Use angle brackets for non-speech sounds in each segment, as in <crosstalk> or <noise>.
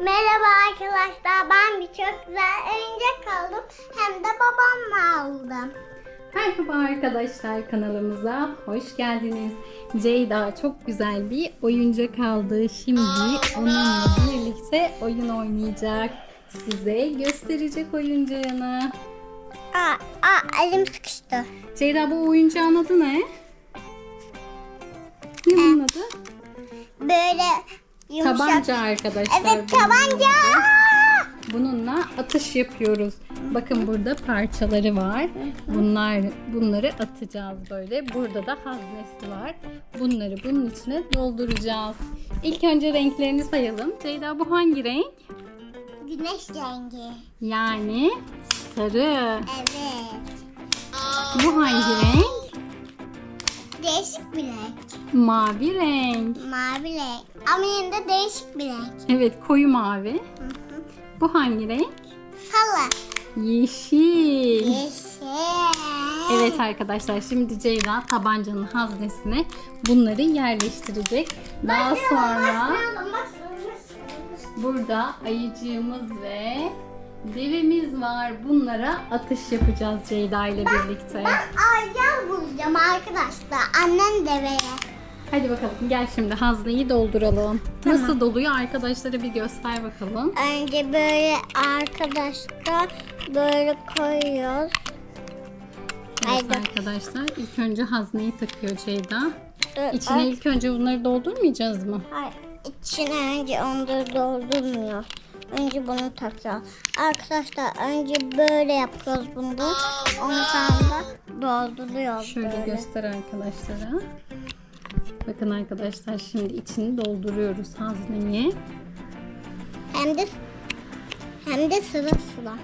Merhaba arkadaşlar. Ben bir çok güzel oyuncak aldım. Hem de babamla aldım. Merhaba arkadaşlar kanalımıza hoş geldiniz. Ceyda çok güzel bir oyuncak aldı. Şimdi onunla birlikte oyun oynayacak. Size gösterecek oyuncağını. Aa, aa elim sıkıştı. Ceyda bu oyuncağın adı ne? Ne bunun adı? Böyle yumuşak. Tabanca arkadaşlar. Evet tabanca. Bununla atış yapıyoruz. Bakın burada parçaları var. Bunlar bunları atacağız böyle. Burada da haznesi var. Bunları bunun içine dolduracağız. İlk önce renklerini sayalım. Ceyda bu hangi renk? Güneş rengi. Yani sarı. Evet. Bu hangi renk? Değişik bir renk. Mavi renk. Mavi renk. Ama yine de değişik bir renk. Evet koyu mavi. Hı hı. Bu hangi renk? Salı. Yeşil. Yeşil. Evet arkadaşlar şimdi Ceyda tabancanın haznesine bunları yerleştirecek. Daha sonra Başlayalım, başlayalım, başlayalım. burada ayıcığımız ve devemiz var. Bunlara atış yapacağız Ceyda ile birlikte. Ben aycan bulacağım arkadaşlar. Annem deveye. Hadi bakalım gel şimdi hazneyi dolduralım. Nasıl doluyor arkadaşlara bir göster bakalım. Önce böyle arkadaşlar böyle koyuyoruz. Evet Haydi. arkadaşlar ilk önce hazneyi takıyor Ceyda. Ee, İçine ay- ilk önce bunları doldurmayacağız mı? Hayır, içine önce onları doldurmuyor. Önce bunu takıyor. Arkadaşlar önce böyle yapıyoruz bunu. Ondan sonra dolduruyoruz Şöyle böyle. göster arkadaşlara. Bakın arkadaşlar şimdi içini dolduruyoruz hazneyi. Hem de hem de sıra sıra.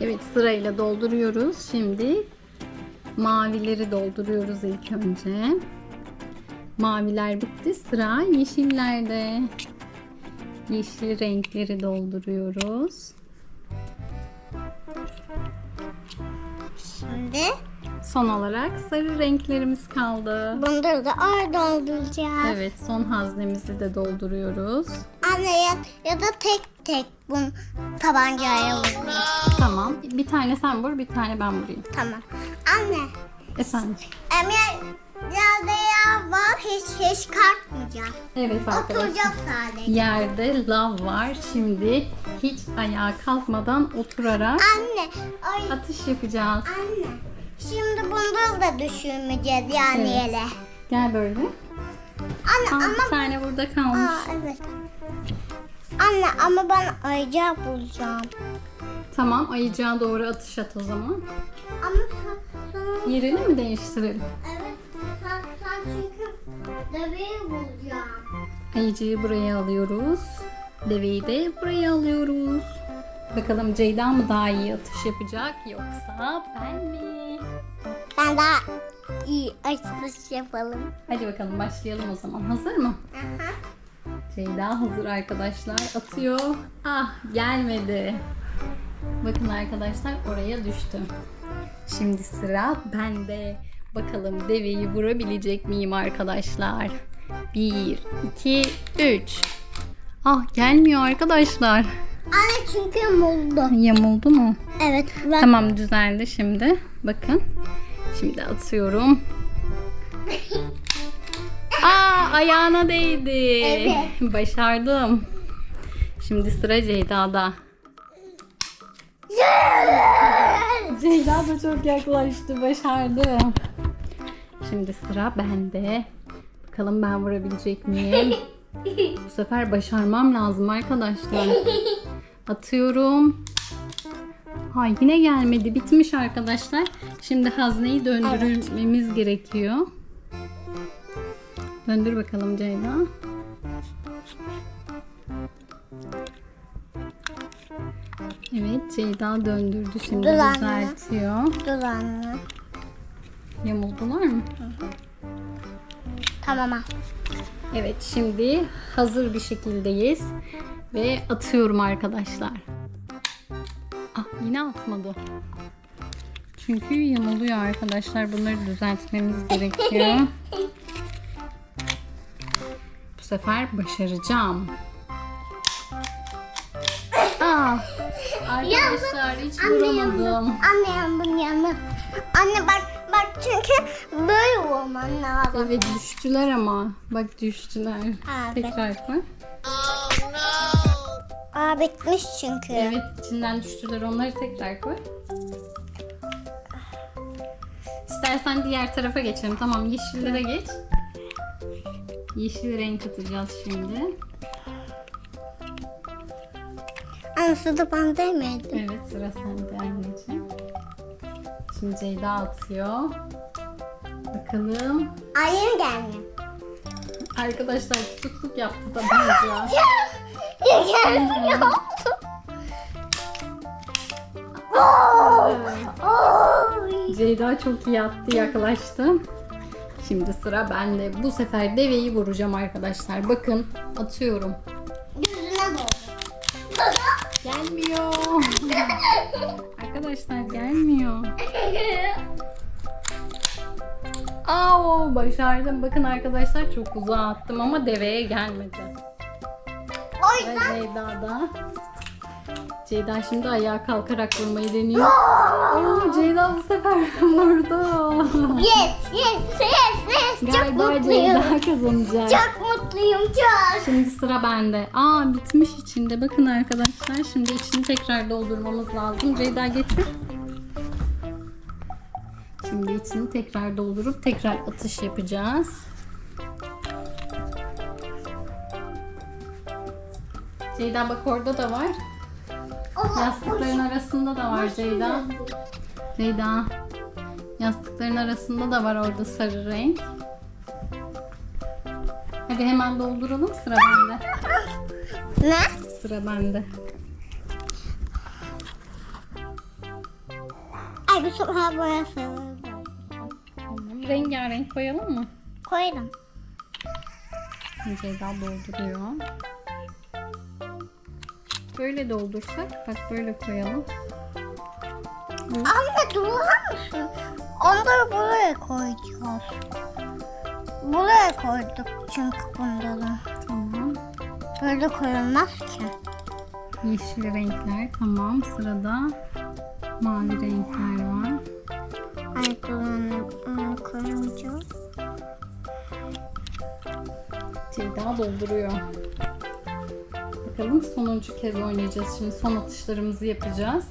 Evet sırayla dolduruyoruz. Şimdi mavileri dolduruyoruz ilk önce. Maviler bitti. Sıra yeşillerde. Yeşil renkleri dolduruyoruz. Son olarak sarı renklerimiz kaldı. bunları da ağır dolduracağız. Evet son haznemizi de dolduruyoruz. Anne ya, ya da tek tek bunu tabancaya vurayım. Tamam. Bir tane sen vur, bir tane ben vurayım. Tamam. Anne, Efendim. Emre yerde yer var hiç hiç kalkmayacağız. Evet arkadaşlar. Oturacağız sadece. Yerde lav var. Şimdi hiç ayağa kalkmadan oturarak Anne, ay atış yapacağız. anne. Şimdi bunları da düşürmeyeceğiz yani Evet. yere. Gel böyle. Anne Aa, bir ama tane burada kalmış. Aa, evet. Anne ama ben ayıcak bulacağım. Tamam ayıcağa doğru atış at o zaman. Ama sen, Yerini mi değiştirelim? evet sen, sen çünkü bebeği bulacağım. Ayıcığı buraya alıyoruz. Deveyi de buraya alıyoruz. Bakalım Ceyda mı daha iyi atış yapacak yoksa ben mi? Ben daha iyi açılış yapalım. Hadi bakalım başlayalım o zaman. Hazır mı? Aha. Ceyda hazır arkadaşlar. Atıyor. Ah gelmedi. Bakın arkadaşlar oraya düştü. Şimdi sıra bende. Bakalım deveyi vurabilecek miyim arkadaşlar? 1, 2, 3. Ah gelmiyor arkadaşlar. Anne çünkü buldu. Yamuldu mu? Evet. Ben Tamam düzeldi şimdi. Bakın. Şimdi atıyorum. <laughs> Aa ayağına değdi. Evet. Başardım. Şimdi sıra Ceyda'da. Ceyda da çok yaklaştı. Başardı. Şimdi sıra bende. Bakalım ben vurabilecek miyim? <laughs> Bu sefer başarmam lazım arkadaşlar. <laughs> Atıyorum. Ha yine gelmedi. Bitmiş arkadaşlar. Şimdi hazneyi döndürmemiz gerekiyor. Döndür bakalım Ceyda. Evet Ceyda döndürdü. Şimdi Dur anne. düzeltiyor. dur anne. Yamuldular mı? Tamam al. Evet şimdi hazır bir şekildeyiz. Ve atıyorum arkadaşlar. Ah yine atmadı. Çünkü yamuluyor arkadaşlar. Bunları düzeltmemiz gerekiyor. Bu sefer başaracağım. Arkadaşlar hiç Anne vuramadım. yandım. Anne yandım yandım. Anne bak bak çünkü böyle vurman lazım. Evet düştüler ama. Bak düştüler. Evet. Tekrar koy. Aa bitmiş çünkü. Evet içinden düştüler. Onları tekrar koy. İstersen diğer tarafa geçelim. Tamam yeşillere geç. Yeşil renk atacağız şimdi. Anne suda ben değmedim. Evet sıra sende anneciğim. Şimdi Ceyda atıyor. Bakalım. Ayım gelmiyor. Arkadaşlar tutukluk yaptı tabanca. <laughs> Oy. Ceyda çok iyi attı yaklaştı. Şimdi sıra bende. Bu sefer deveyi vuracağım arkadaşlar. Bakın atıyorum. Yüzüne doğru. Gelmiyor. arkadaşlar gelmiyor. Aa başardım. Bakın arkadaşlar çok uzağa attım ama deveye gelmedi. O Ve yüzden Ceyda'da. Ceyda şimdi ayağa kalkarak vurmayı deniyor. Oo, Ceyda bu sefer <laughs> vurdu. yes yes yes yes. Çok Galiba mutluyum. Ceyda kazanacak. Çok mutluyum çok. Şimdi sıra bende. Aa bitmiş içinde. Bakın arkadaşlar. Şimdi içini tekrar doldurmamız lazım. Ceyda getir. Şimdi içini tekrar doldurup tekrar atış yapacağız. Ceyda bak orada da var. Yastıkların arasında da var Ceyda. Ceyda. Yastıkların arasında da var orada sarı renk. Hadi hemen dolduralım sıra bende. <laughs> Ne? Sıra bende. Ay bir sopa boyası. Rengarenk koyalım mı? Koyalım. Ceyda dolduruyor. Böyle doldursak bak böyle koyalım. Anne duvar mısın? Onları buraya koyacağız. Buraya koyduk çünkü bunları. Tamam. Böyle koyulmaz ki. Yeşil renkler tamam. Sırada mavi renkler var. Ay bunu, onu koymayacağım. Ceyda dolduruyor. Bakalım sonuncu kez oynayacağız. Şimdi son atışlarımızı yapacağız.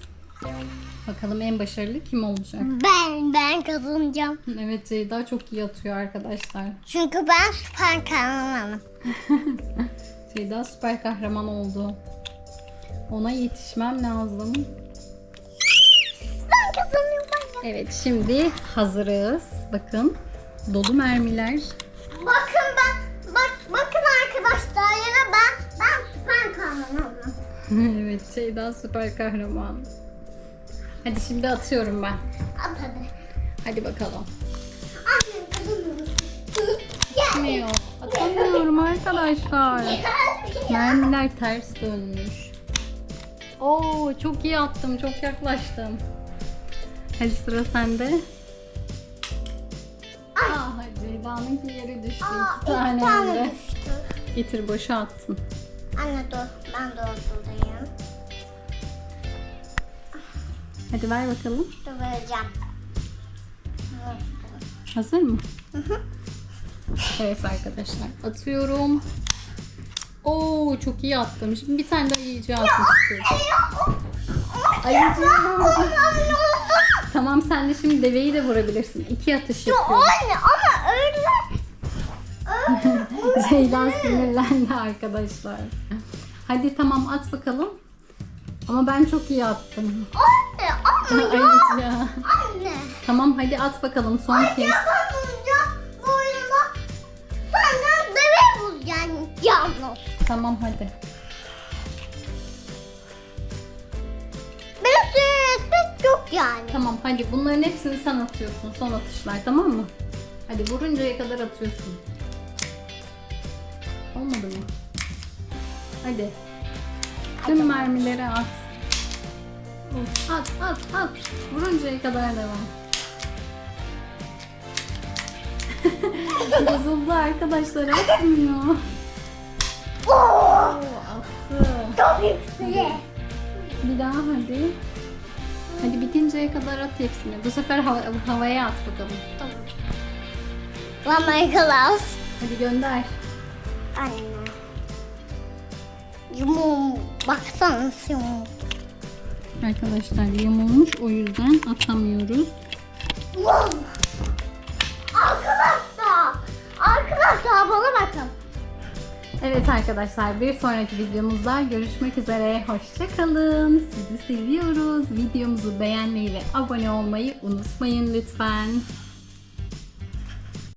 Bakalım en başarılı kim olacak? Ben, ben kazanacağım. Evet Ceyda çok iyi atıyor arkadaşlar. Çünkü ben süper kahramanım. <laughs> Ceyda süper kahraman oldu. Ona yetişmem lazım. Ben kazanıyorum. Evet şimdi hazırız. Bakın dolu mermiler. Bakın <laughs> evet Ceyda süper kahraman. Hadi şimdi atıyorum ben. At hadi. Hadi bakalım. Atmıyor. Atamıyorum arkadaşlar. <laughs> Mermiler ters dönmüş. Oo çok iyi attım. Çok yaklaştım. Hadi sıra sende. Aa, Ceyda'nın yere düştü. Aa, İki tane, tane düştü. Getir boşa attın. Anne dur, ben de Hadi ver bakalım. Dur vereceğim. Hazır mı? Evet arkadaşlar atıyorum. Oo çok iyi attım. Şimdi bir tane daha iyice atmak istiyorum. Ayıcığım. Tamam sen de şimdi deveyi de vurabilirsin. İki atış yapıyorum. Anne ama <laughs> öyle. Ceylan sinirlendi arkadaşlar. Hadi tamam at bakalım. Ama ben çok iyi attım. Anne ya. Ayıcığım. Anne. Tamam hadi at bakalım son kez. Ya kazanınca bu oyunda senden deve bulacaksın yalnız. Tamam hadi. Benim seyretmek yok yani. Tamam hadi bunların hepsini sen atıyorsun son atışlar tamam mı? Hadi vuruncaya kadar atıyorsun. Olmadı mı? Hadi. Tüm mermileri at. At at at. Vuruncaya kadar devam. <laughs> Bozuldu arkadaşlar atmıyor. Oo, Oo, attı. çok yüksek. Bir daha hadi. Hadi bitinceye kadar at hepsini. Bu sefer hava- havaya at bakalım. One my glass. Hadi gönder. Anne. Yumum. Baksana yumum. Arkadaşlar yamulmuş o yüzden atamıyoruz. Arkadaşlar. Arkadaşlar bana bakın. Evet arkadaşlar bir sonraki videomuzda görüşmek üzere. Hoşçakalın. Sizi seviyoruz. Videomuzu beğenmeyi ve abone olmayı unutmayın lütfen.